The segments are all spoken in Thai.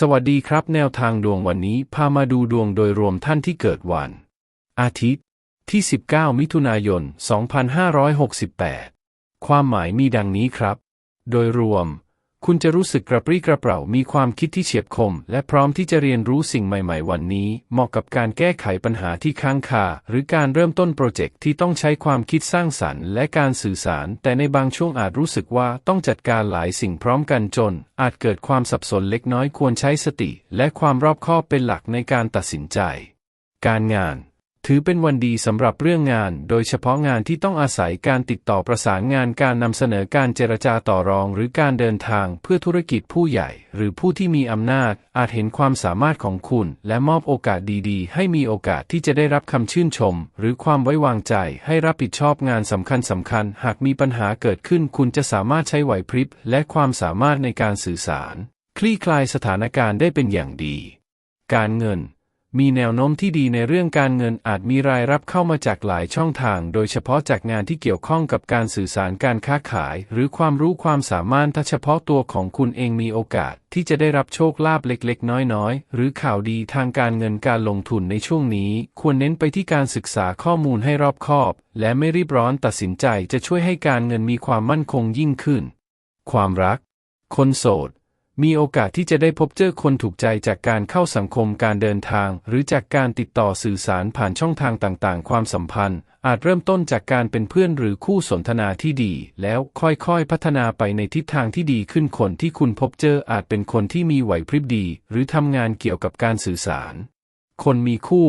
สวัสดีครับแนวทางดวงวันนี้พามาดูดวงโดยรวมท่านที่เกิดวัน อาทิตย์ ที่ 19 มิถุนายน 2568 ความหมายมีดังนี้ครับ โดยรวม คุณจะรู้สึกกระปรี้กระเปร่ามีความคิดที่เฉียบคม และพร้อมที่จะเรียนรู้สิ่งใหม่ๆ วันนี้ เหมาะกับการแก้ไขปัญหาที่ค้างคา หรือการเริ่มต้นโปรเจกต์ที่ต้องใช้ความคิดสร้างสรรค์และการสื่อสาร แต่ในบางช่วงอาจรู้สึกว่าต้องจัดการหลายสิ่งพร้อมกันจน อาจเกิดความสับสนเล็กน้อยควรใช้สติ และความรอบคอบเป็นหลักในการตัดสินใจ การงาน ถือเป็นวันดีสำหรับเรื่องงาน โดยเฉพาะงานที่ต้องอาศัยการติดต่อประสานงานการนำเสนอการเจรจาต่อรอง หรือการเดินทางเพื่อธุรกิจผู้ใหญ่ หรือผู้ที่มีอำนาจ อาจเห็นความสามารถของคุณ และมอบโอกาสดีๆ ให้มีโอกาสที่จะได้รับคำชื่นชม หรือความไว้วางใจให้รับผิดชอบงานสำคัญสำคัญๆหากมีปัญหาเกิดขึ้นคุณจะสามารถใช้ไหวพริบ และความสามารถในการสื่อสาร คลี่คลายสถานการณ์ได้เป็นอย่างดี การเงิน มีแนวโน้มที่ดีในเรื่องการเงินอาจมีรายรับเข้ามาจากหลายช่องทาง โดยเฉพาะจากงานที่เกี่ยวข้องกับการสื่อสารการค้าขาย หรือความรู้ความสามารถถ้าเฉพาะตัวของคุณเองมีโอกาส ที่จะได้รับโชคลาภเล็กๆ น้อยๆ หรือข่าวดีทางการเงินการลงทุนในช่วงนี้ ควรเน้นไปที่การศึกษาข้อมูลให้รอบคอบ และไม่รีบร้อนตัดสินใจจะช่วยให้การเงินมีความมั่นคงยิ่งขึ้น ความรัก คนโสด มีโอกาสที่จะได้พบเจอคนถูกใจจากการเข้าสังคมการเดินทาง หรือจากการติดต่อสื่อสารผ่านช่องทางต่างๆ ความสัมพันธ์ อาจเริ่มต้นจากการเป็นเพื่อนหรือคู่สนทนาที่ดี แล้วค่อยๆ พัฒนาไปในทิศทางที่ดีขึ้นคนที่คุณพบเจออาจเป็นคนที่มีไหวพริบดี หรือทำงานเกี่ยวกับการสื่อสาร คนมีคู่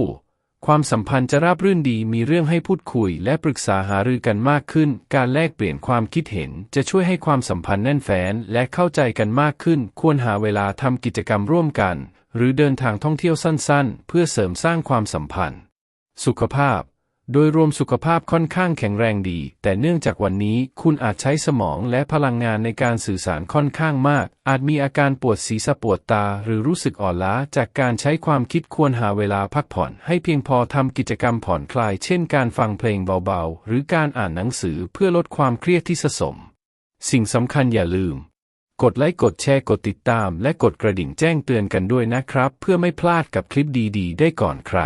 ความสัมพันธ์จะราบรื่นดีมีเรื่องให้พูดคุยและปรึกษาหารือกันมากขึ้น การแลกเปลี่ยนความคิดเห็นจะช่วยให้ความสัมพันธ์แน่นแฟ้นและเข้าใจกันมากขึ้น ควรหาเวลาทำกิจกรรมร่วมกัน หรือเดินทางท่องเที่ยวสั้นๆ เพื่อเสริมสร้างความสัมพันธ์ สุขภาพ โดยรวมสุขภาพค่อนข้างแข็งแรงดี แต่เนื่องจากวันนี้คุณอาจใช้สมองและพลังงานในการสื่อสารค่อนข้างมาก อาจมีอาการปวดศีรษะปวดตา หรือรู้สึกอ่อนล้าจากการใช้ความคิดควรหาเวลาพักผ่อน ให้เพียงพอทำกิจกรรมผ่อนคลาย เช่นการฟังเพลงเบาๆ หรือการอ่านหนังสือเพื่อลดความเครียดที่สะสม สิ่งสำคัญอย่าลืม กดไลค์กดแชร์กดติดตาม และกดกระดิ่งแจ้งเตือนกันด้วยนะครับ เพื่อไม่พลาดกับคลิปดี ๆ ได้ก่อนใคร